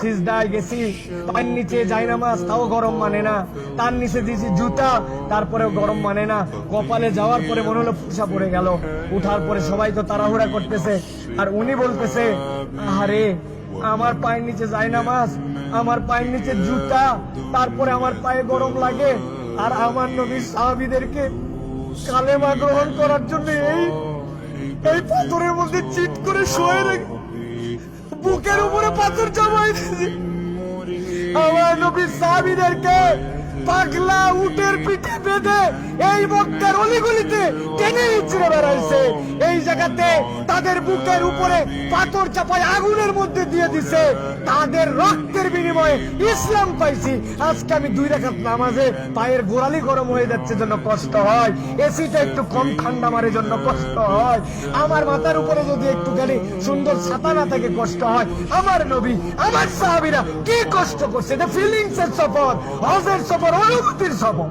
সিজদায় গেছি পায়ের নিচে যাই নামাজ তাও গরম মানে না। তার নিচে দিয়েছি জুতা, তারপরেও গরম মানে না। কপালে যাওয়ার পরে মনে হলো ফুসা পড়ে গেল। উঠার পরে সবাই তো তাড়াহুড়া করতেছে। আর উনি বলতেছে আরে আমার পায়ের নিচে যাই নামাজ আমার পায়ের নিচে জুতা, তারপরে আমার পায়ে গরম লাগে। আর আমার নবী সাহাবিদেরকে কালেমা গ্রহণ করার জন্য এই এই পাথরের মধ্যে চিট করে শোয়ে রেখে বুকের উপরে পাথর জমাই আমার নবী সাহাবিদেরকে পাগলা উটের পিঠে বেঁধে এই মক্কার অলিগলিতে টেনে ইচ্ছড়ে বেড়াইছে। এই জায়গাতে তাদের বুকের উপরে পাথর চাপায় আগুনের মধ্যে দিয়ে দিছে। তাদের রক্তের বিনিময়ে ইসলাম পাইছি। আজকে আমি দুই রেখাত নামাজে পায়ের গোড়ালি গরম হয়ে যাচ্ছে জন্য কষ্ট হয়। এসিটা একটু কম ঠান্ডা মারে জন্য কষ্ট হয়। আমার মাথার উপরে যদি একটুখানি সুন্দর ছাতা না থাকে, কষ্ট হয়। আমার নবী, আমার সাহাবিরা কি কষ্ট করছে? এটা ফিলিংস এর সফর, হজের সফর, অনুভূতির সফর।